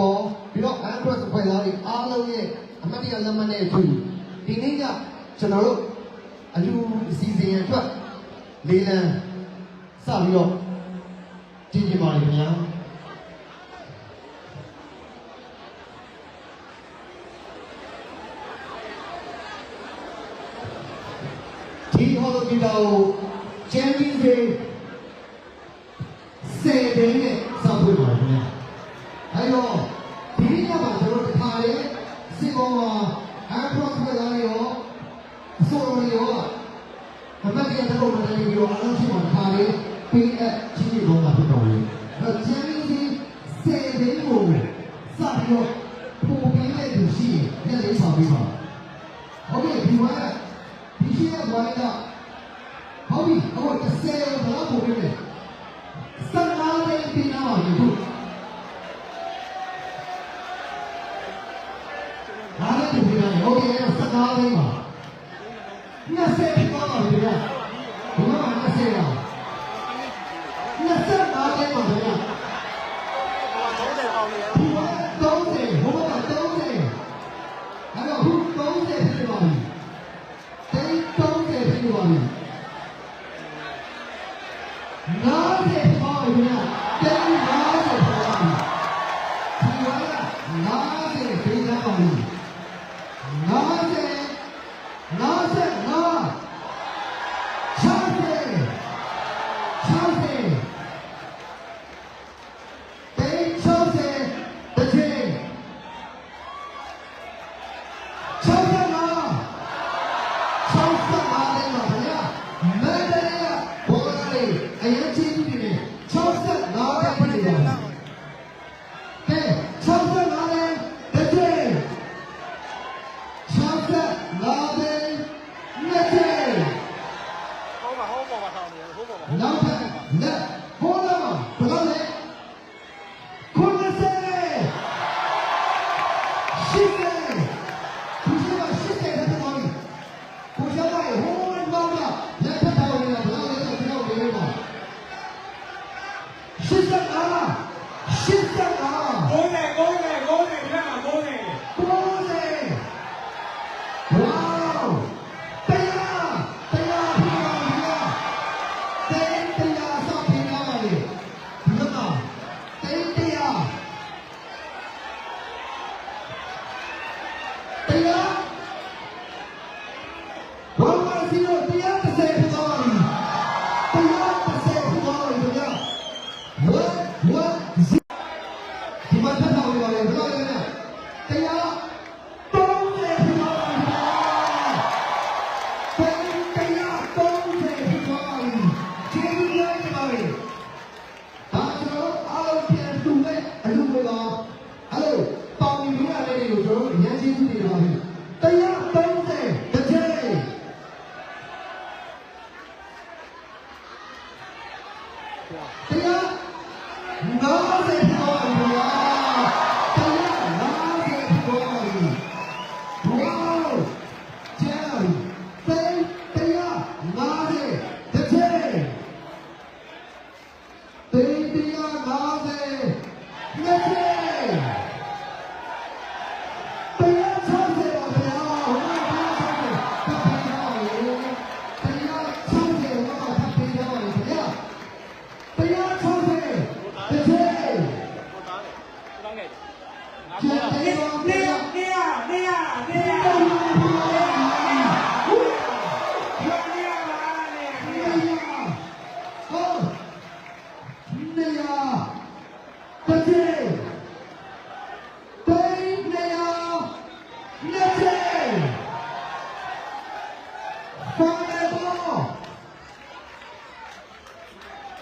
ကောပြီးတော့ Android ဖွဲ့သားတွေအားလုံးရဲ့အမှတ်တရလက်မှတ်နဲ့အတူဒီနေ့ကကျွန်တော်တို့အလူအစီအစဉ်အတွက်လေးလံစပြီးတော့ကြည့်ကြပါလိမ့်ခင်ဗျာဒီဟောလိုဂီတာကိုချန်ပီယံဒေးစေဒင်းနဲ့စောင့်တွေ့ပါခင်ဗျာ အဲတော့ဒီနေ့ကမှကျွန်တော်တစ်ခါလေစေကောင်မှာ Android ဖွဲ့သားတွေရောအစိုးရတွေရောအမတ်တရားတစ်ခုမှလည်းပြီးတော့အားလုံးရှိမှတစ်ခါလေပေးအပ်ချင်းချင်းလုံးတာဖြစ်တော်လေအဲချန်ပီယံဒေးစေဒင်းကိုစပြီးတော့ပုံပြတဲ့သူရှိရင်လက်လေးဆောင်ပေးပါဟုတ်ပြီဒီဝိုင်းကဒီရှိရဲ့ဝိုင်းကဟုတ်ပြီဟိုတစ်ဆယ်ဘာလို့ပုံပြ ဘာလဲဒီပြနာဟုတ်ကဲ့စက်နာလေးပါညစေပါပါလေဗျာဘုရားညစေပါညစေပါလေးပါဗျာ30အောင်နေရဒီဝိုင်း30ဟိုက30အဲ့တော့ခု30ဖြစ်ပါပြီတိတ်30ဖြစ်ပါပြီနားတယ်ပါဗျာတဲနားတယ်ပါဒီဝါနား နေရဟောပေါ်မှာနောက်ထပ်လက်ဘောလာဘယ်လိုလဲခုနစ်ဆယ်ရှစ်ဆယ်ဒီမှာရှစ်ဆယ်တဲ့ပေါ်ကိုကျောင်းရဲ့ဟိုးမောင်းကလက်ထပ်တော်နေတာဘယ်လိုလဲဆိုတော့ပြောပါရှစ်ဆက်အားရှ ဇူးများပါလေဒါကျွန်တော်အားလုံးပြန်တူမဲ့အလုပ်တွေပါအဲ့လိုပေါင်ပြီးရတဲ့တွေကိုကျွန်တော် player. Bate.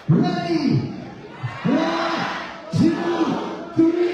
Ready. One, two, three.